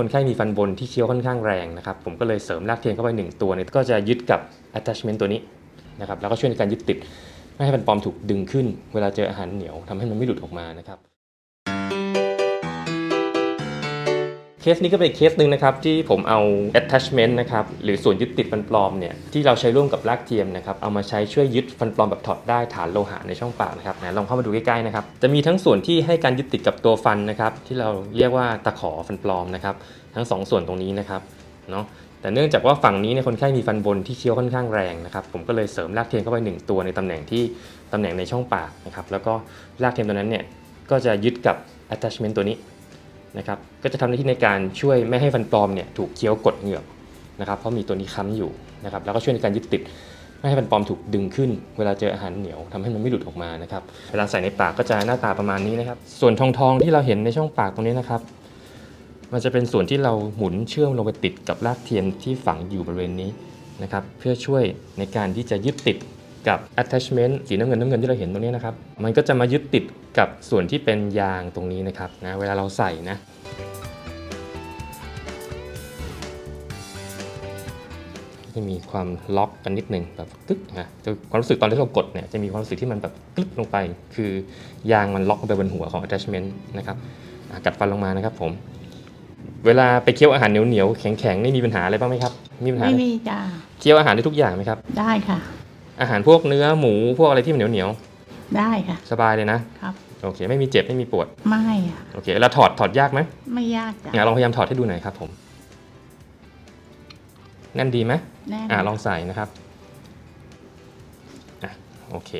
คนไข้มีฟันบนที่เคี้ยวค่อนข้างแรงนะครับผมก็เลยเสริมรากเทียมเข้าไปหนึ่งตัวเนี่ยก็จะยึดกับ attachment ตัวนี้นะครับแล้วก็ช่วยในการยึดติด ไม่ให้ฟันปลอมถูกดึงขึ้น เวลาเจออาหารเหนียวทำให้มันไม่หลุดออกมานะครับ เคสนี้ก็เป็นเคสหนึ่งนะครับที่ผมเอา attachment นะครับหรือส่วนยึดติดฟันปลอมเนี่ยที่เราใช้ร่วมกับรากเทียมนะครับเอามาใช้ช่วยยึดฟันปลอมแบบถอดได้ฐานโลหะในช่องปากนะครับนะลองเข้ามาดูใกล้ๆนะครับจะมีทั้งส่วนที่ให้การยึดติดกับตัวฟันนะครับที่เราเรียกว่าตะขอฟันปลอมนะครับทั้งสองส่วนตรงนี้นะครับเนาะแต่เนื่องจากว่าฝั่งนี้เนี่ยคนไข้มีฟันบนที่เคี้ยวค่อนข้างแรงนะครับผมก็เลยเสริมรากเทียมเข้าไปหนึ่งตัวในตำแหน่งที่ตำแหน่งในช่องปากนะครับแล้วก็รากเทียมตัวนั้นเนี่ยก็จะยึดกับ attachment ตัวนี้ นะครับก็จะทำหน้าที่ในการช่วยไม่ให้ฟันปลอมเนี่ยถูกเคี้ยวกดเหงือกนะครับเพราะมีตัวนี้ค้ำอยู่นะครับแล้วก็ช่วยในการยึดติดไม่ให้ฟันปลอมถูกดึงขึ้น เวลาเจออาหารเหนียวทำให้มันไม่หลุดออกมานะครับเวลาใส่ในปากก็จะหน้าตาประมาณนี้นะครับ ส่วนทองทองที่เราเห็นในช่องปากตรงนี้นะครับ มันจะเป็นส่วนที่เราหมุนเชื่อมลงไปติดกับรากเทียมที่ฝังอยู่บริเวณนี้นะครับ เพื่อช่วยในการที่จะยึดติด กับ attachment สีน้ำเงินน้ำเงินที่เราเห็นตรงนี้นะครับ มันก็จะมายึดติดกับส่วนที่เป็นยางตรงนี้นะครับนะเวลาเราใส่นะจะมีความล็อกกันนิดนึงแบบกึ๊กนะแต่ความรู้สึกตอนที่เรากดเนี่ยจะมีความรู้สึกที่มันแบบกึ๊กลงไป คือยางมันล็อกลงไปบนหัวของ attachment นะครับอะกัดฟันลงมานะครับผม เวลาไปเคี้ยวอาหารเหนียวๆแข็งๆนี่มีปัญหาอะไรบ้างไหมครับ มีปัญหาไม่มีจ้าเคี้ยวอาหารได้ทุกอย่างไหมครับ ได้ค่ะ อาหารพวกเนื้อหมูพวกอะไรที่มันเหนียวได้ค่ะๆสบายเลยนะครับ โอเค ไม่มีเจ็บไม่มีปวด ไม่ค่ะโอเคแล้วถอดถอดยากไหมไม่ยากจ้ะอะลองพยายามถอดให้ดูหน่อยครับผมแน่นดีไหมแน่นอ่าลองใส่นะครับอะโอเค